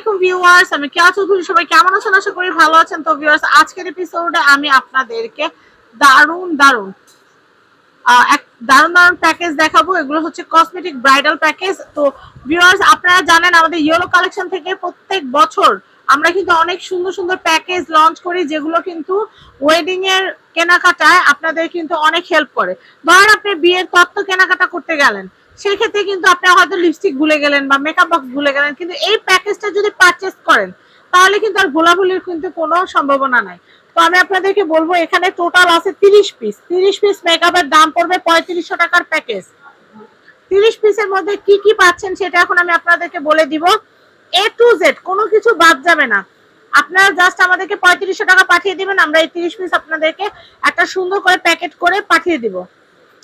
আলাইকুম ভিউয়ার্স আমি কেয়া চৌধুরী সবাই কেমন আছেন? আশা করি ভালো আছেন। তো ভিউয়ার্স আজকের এপিসোডে আমি আপনাদেরকে দারুণ আহ, এক দারুণ দারুণ প্যাকেজ দেখাবো। এগুলো হচ্ছে কসমেটিক ব্রাইডাল প্যাকেজ তো ভিউয়ার্স আপনারা জানেন আমাদের ইয়েলো কালেকশন থেকে প্রত্যেক বছর আমরা কিন্তু অনেক সুন্দর সুন্দর প্যাকেজ লঞ্চ করি যেগুলো কিন্তু ওয়েডিং এর কেনাকাটায় আপনাদের কিন্তু অনেক হেল্প করে। ধরেন আপনি বিয়ের তত্ত্ব কেনাকাটা করতে গেলেন। সেই ক্ষেত্রে কিন্তু আপনি হয়তো লিপস্টিক ভুলে গেলেন বা মেকআপ বক্স ভুলে গেলেন, কিন্তু এই প্যাকেজটা যদি পারচেস করেন, তাহলে কিন্তু আর ভোলাভুলির কিন্তু কোনো সম্ভাবনা নাই। তো আমি আপনাদেরকে বলব, এখানে টোটাল আছে তিরিশ পিস তিরিশ পিস মেকআপের দাম পড়বে পঁয়ত্রিশশো টাকার প্যাকেজ তিরিশ পিসের মধ্যে কি কি পাচ্ছেন সেটা এখন আমি আপনাদেরকে বলে দিব। এ টু জেড কোনো কিছু বাদ যাবে না। আপনারা জাস্ট আমাদেরকে পঁয়ত্রিশশো টাকা পাঠিয়ে দিবেন, আমরা এই তিরিশ পিস আপনাদেরকে একটা সুন্দর করে প্যাকেট করে পাঠিয়ে দিব।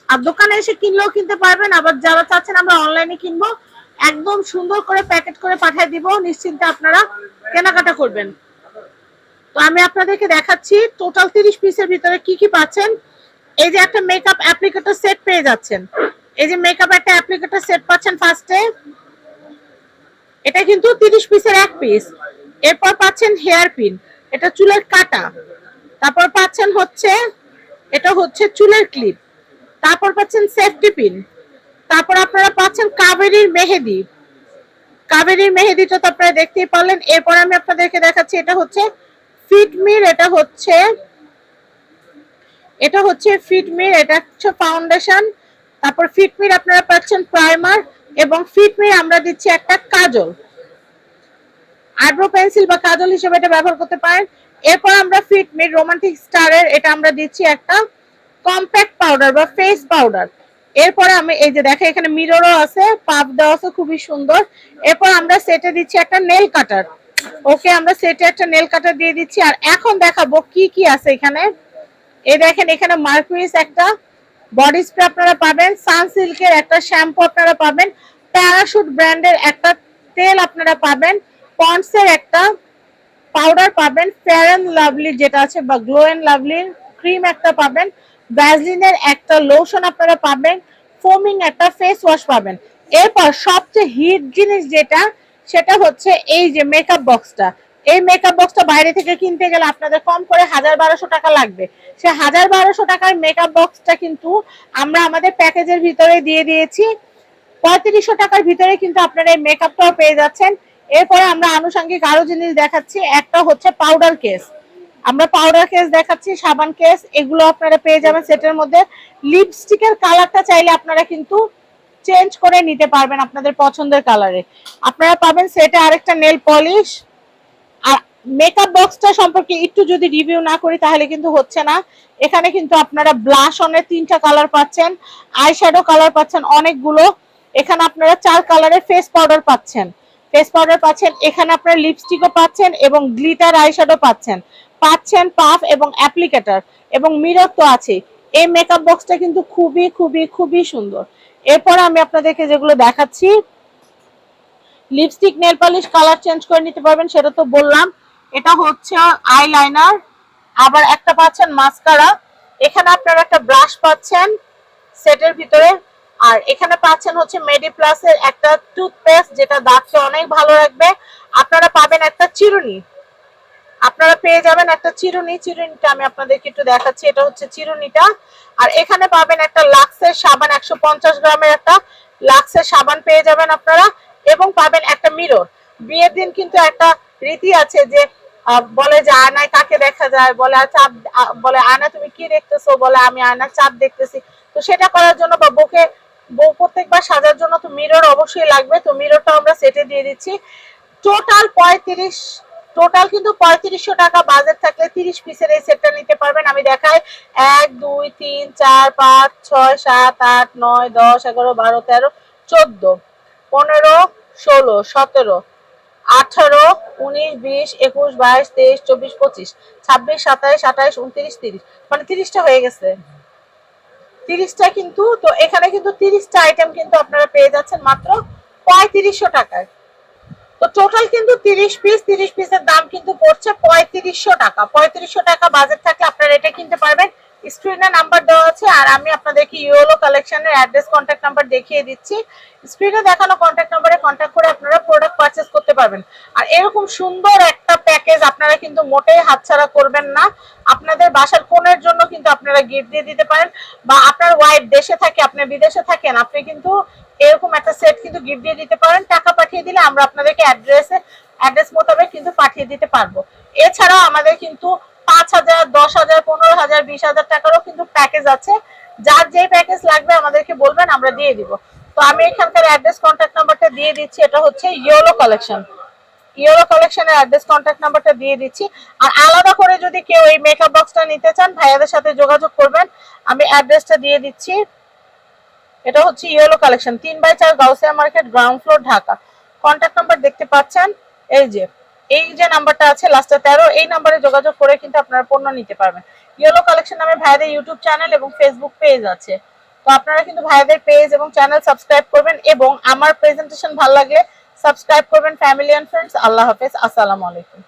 আর দোকানে এসে কিনলেও কিনতে পারবেন, আবার যারা চাচ্ছেন আমরা অনলাইনে কিনবো। একদম সুন্দর করে প্যাকেট করে পাঠিয়ে দিব, নিশ্চিন্তে আপনারা কেনাকাটা করবেন। তো আমি আপনাদেরকে দেখাচ্ছি টোটাল তিরিশ পিসের ভিতরে কি কি পাচ্ছেন। এই যে একটা মেকআপ অ্যাপ্লিকেটর সেট পেয়ে যাচ্ছেন। এই যে মেকআপ একটা অ্যাপ্লিকেটর সেট পাচ্ছেন ফার্স্টে এটা কিন্তু তিরিশ পিসের এক পিস এরপর পাচ্ছেন হেয়ার পিন এটা চুলের কাটা। তারপর পাচ্ছেন হচ্ছে, এটা হচ্ছে চুলের ক্লিপ তারপর পাচ্ছেন সেফটি পিন তারপর আপনারা পাচ্ছেন কাবেরীর মেহেদি। কাবেরীর মেহেদিটা তো আপনারা দেখতেই পারলেন। এরপর আমি আপনাদেরকে দেখাচ্ছি, এটা হচ্ছে ফিটমির, এটা হচ্ছে এটা হচ্ছে ফিটমির, এটা হচ্ছে ফাউন্ডেশন তারপর ফিটমির আপনারা পাচ্ছেন প্রাইমার এবং ফিটমির আমরা দিচ্ছি একটা কাজল। আইব্রো পেন্সিল বা কাজল হিসেবে এটা ব্যবহার করতে পারেন। এরপর আমরা ফিটমির রোমান্টিক স্টারের এটা আমরা দিচ্ছি একটা কম্প্যাক্ট পাউডার বা ফেস পাউডার এরপরে আমি এই যে দেখে এখানে মিররও আছে পাপ দেওয়া আছে, খুবই সুন্দর। এরপর আমরা সেটে দিচ্ছি একটা নেল কাটার ওকে আমরা সেটে একটা নেল কাটার দিয়ে দিচ্ছি। আর এখন দেখাবো কি কি আছে এখানে। এই দেখেন, এখানে মার্কুইস একটা বডি স্প্রে আপনারা পাবেন সানসিল্কের একটা শ্যাম্পু আপনারা পাবেন প্যারাশুট ব্র্যান্ডের একটা তেল আপনারা পাবেন পন্ডসের একটা পাউডার পাবেন ফেয়ার অ্যান্ড লাভলি যেটা আছে বা গ্লো অ্যান্ড লাভলির ক্রিম একটা পাবেন। ভ্যাসলিনের একটা লোশন আপনারা পাবেন ফোমিং একটা ফেস ওয়াশ পাবেন। এরপর সবচেয়ে হিট জিনিস যেটা, সেটা হচ্ছে এই যে মেকআপ বক্সটা এই মেকআপ বক্সটা বাইরে থেকে কিনতে গেলে আপনাদের কম করে হাজার বারোশো টাকা লাগবে। সে হাজার বারোশো টাকার মেকআপ বক্সটা কিন্তু আমরা আমাদের প্যাকেজের ভিতরে দিয়ে দিয়েছি। পঁয়ত্রিশশো টাকার ভিতরে কিন্তু আপনারা এই মেকআপটাও পেয়ে যাচ্ছেন। এরপরে আমরা আনুষঙ্গিক আরও জিনিস দেখাচ্ছি। একটা হচ্ছে পাউডার কেস আমরা পাউডার কেস দেখাচ্ছি, সাবান কেস এগুলো আপনারা পেয়ে যাবেন সেটের মধ্যে। লিপস্টিকের কালারটা চাইলে আপনারা কিন্তু চেঞ্জ করে নিতে পারবেন আপনাদের পছন্দের কালারে আপনারা পাবেন সেটে আরেকটা নেল পলিশ আর মেকআপ বক্সটা সম্পর্কে একটু যদি রিভিউ না করি তাহলে কিন্তু হচ্ছে না। এখানে কিন্তু আপনারা ব্লাশ অনের তিনটা কালার পাচ্ছেন আইশ্যাডো কালার পাচ্ছেন অনেকগুলো। এখানে আপনারা চার কালারের ফেস পাউডার পাচ্ছেন। ফেস পাউডার পাচ্ছেন, এখানে আপনারা লিপস্টিকও পাচ্ছেন এবং গ্লিটার আইশ্যাডো পাচ্ছেন। পাচ্ছেন পাফ এবং অ্যাপ্লিকেটর, এবং মিরর তো আছে এই মেকআপ বক্সটা কিন্তু খুবই খুবই খুবই সুন্দর। এরপর আমি আপনাদেরকে যেগুলো দেখাচ্ছি lipstick nail polish colour change করে নিতে পারবেন, সেটা তো বললাম। এটা হচ্ছে আইলাইনার আবার একটা পাচ্ছেন মাস্কারা এখানে আপনারা একটা ব্রাশ পাচ্ছেন সেটের ভিতরে, আর এখানে পাচ্ছেন হচ্ছে মেডি প্লাসের একটা টুথপেস্ট যেটা দাঁতকে অনেক ভালো রাখবে। আপনারা পাবেন একটা চিরুনি। আপনারা পেয়ে যাবেন একটা চিরুনি, চিরুনিটা আমি আপনাদেরকে একটু দেখাচ্ছি, এটা হচ্ছে চিরুনিটা। আর এখানে পাবেন একটা লাক্সের সাবান, একশো পঞ্চাশ গ্রামের একটা লাক্সের সাবান পেয়ে যাবেন আপনারা, এবং পাবেন একটা মিরর। বিয়ের দিন কিন্তু একটা রীতি আছে যে বলে যে আয়নায় কাকে দেখা যায়, বলে চাঁদ বলে, আয়না তুমি কি দেখতেছো? বলে, আমি আয়নার চাঁদ দেখতেছি। তো সেটা করার জন্য বা বউকে, বউ প্রত্যেকবার সাজার জন্য তো মিরর অবশ্যই লাগবে। তো মিররটা আমরা সেটে দিয়ে দিচ্ছি। টোটাল পঁয়ত্রিশ টোটাল কিন্তু পঁয়ত্রিশশো টাকা বাজেট থাকলে তিরিশ পিসের এই সেটটা নিতে পারবেন। আমি দেখাই, এক, দুই, তিন, চার, পাঁচ, ছয়, সাত, আট, নয়, দশ, এগারো, বারো, তেরো, চোদ্দ, পনেরো, ষোলো, সতেরো, আঠারো, উনিশ, বিশ, একুশ, বাইশ, তেইশ, চব্বিশ, পঁচিশ, ছাব্বিশ, সাতাইশ, আঠাইশ, উনত্রিশ, তিরিশ মানে তিরিশটা হয়ে গেছে। তিরিশটা কিন্তু, তো এখানে কিন্তু তিরিশটা আইটেম কিন্তু আপনারা পেয়ে যাচ্ছেন মাত্র পঁয়ত্রিশশো টাকায়। টোটাল কিন্তু তিরিশ পিস তিরিশ পিসের দাম কিন্তু পড়ছে পঁয়ত্রিশশো টাকা। পঁয়ত্রিশশো টাকা বাজেট থাকলে আপনারা এটা কিনতে পারবেন। স্ক্রিনে নাম্বার দেওয়া আছে আর আমি আপনাদেরকে ইউলো কালেকশনের অ্যাড্রেস কন্ট্যাক্ট নাম্বার দেখিয়ে দিচ্ছি। স্ক্রিনে দেখানো কন্ট্যাক্ট নাম্বারে কন্ট্যাক্ট করে আপনারা প্রোডাক্ট পারচেস করতে পারবেন। আর এরকম সুন্দর একটা প্যাকেজ আপনারা কিন্তু মোটেই হাতছাড়া করবেন না। আপনাদের বাসার কোণের জন্য কিন্তু আপনারা গিফট দিয়ে দিতে পারেন বা আপনার ওয়াইফ দেশে থাকে, আপনি বিদেশে থাকেন, আপনি কিন্তু এরকম একটা সেট কিন্তু গিফট দিয়ে দিতে পারেন। টাকা পাঠিয়ে দিলে আমরা আপনাদেরকে অ্যাড্রেসে অ্যাড্রেস মোতাবেক কিন্তু পাঠিয়ে দিতে পারব। এছাড়াও আমাদের কিন্তু পাঁচ হাজার, দশ হাজার, পনেরো হাজার, বিশ হাজার টাকারও কিন্তু প্যাকেজ আছে। যার যে প্যাকেজ লাগবে আমাদেরকে বলবেন, আমরা দিয়ে দিব। তো আমি এখানকার অ্যাড্রেস কন্ট্যাক্ট নাম্বারটা দিয়ে দিচ্ছি, এটা হচ্ছে ইয়োলো কালেকশন ইয়োলো কালেকশনের অ্যাড্রেস কন্ট্যাক্ট নাম্বারটা দিয়ে দিচ্ছি। আর আলাদা করে যদি কেউ এই মেকআপ বক্সটা নিতে চান, ভাইয়াদের সাথে যোগাযোগ করবেন। আমি অ্যাড্রেসটা দিয়ে দিচ্ছি। এটা হচ্ছে ইয়েলো কালেকশন তিন বাই চার Gausia market ground floor Dhaka. Contact number দেখতে পাচ্ছেন? এই যে এই যে নাম্বারটা আছে লাস্টে তেরো, এই নাম্বারে যোগাযোগ করে কিন্তু আপনারা পণ্য নিতে পারবেন। ইয়েলো কালেকশন নামে ভাইয়াদের ইউটিউব চ্যানেল এবং ফেসবুক পেজ আছে। তো আপনারা কিন্তু ভাইয়াদের পেজ এবং চ্যানেল সাবস্ক্রাইব করবেন এবং আমার প্রেজেন্টেশন ভালো লাগলে সাবস্ক্রাইব করবেন ফ্যামিলি অ্যান্ড ফ্রেন্ডস। আল্লাহ হাফেজ। আসসালামু আলাইকুম।